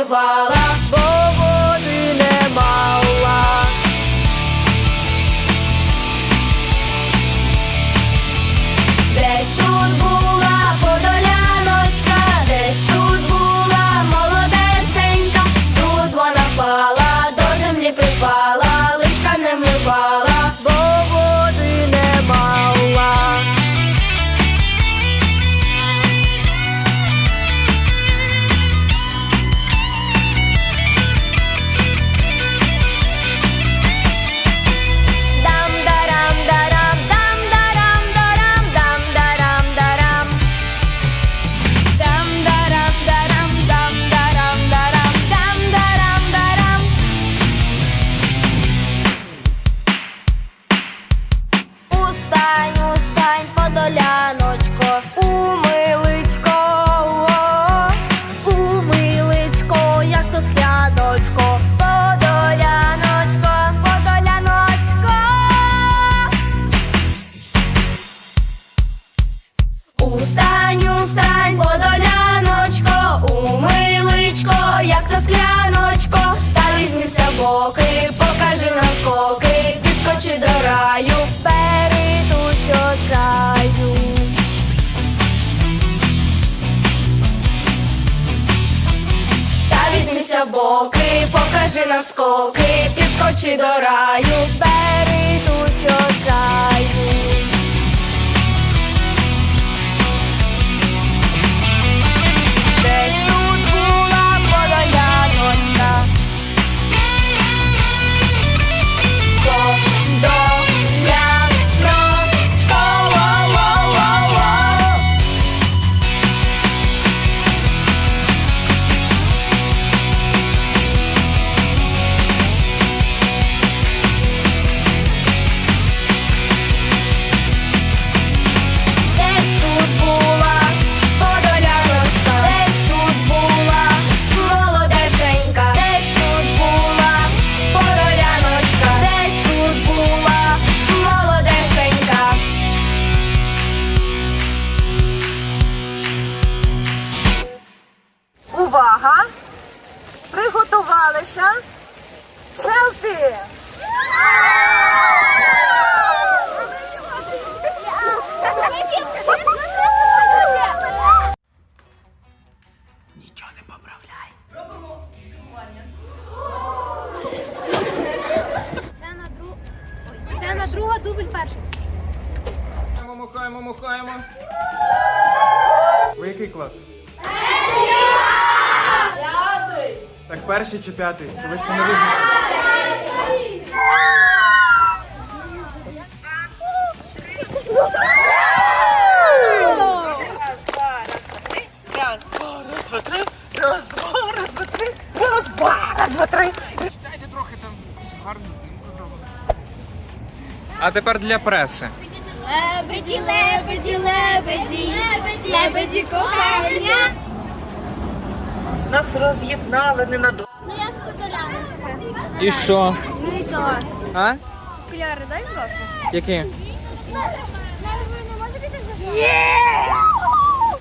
Личка Устань, устань, подоляночко, умиличко, як то скляночко, та візьмися боки, покажи наскоки, підскочи до раю, перейду що краю. Та візьмися боки, покажи наскоки, підскочи до раю, Ой, друга дубль перший. Махаємо, махаємо, махаємо. Ви який клас? П'ятий. Так перший чи п'ятий? Чи ви ще не визначили? А тепер для преси. Лебеді, лебеді, лебеді, лебеді кохання. Нас роз'єднали ненадовго. Ну я ж подоляночка. І що? Ну і то. А? Окуляри, дай, будь ласка. Які? Не може бути Є!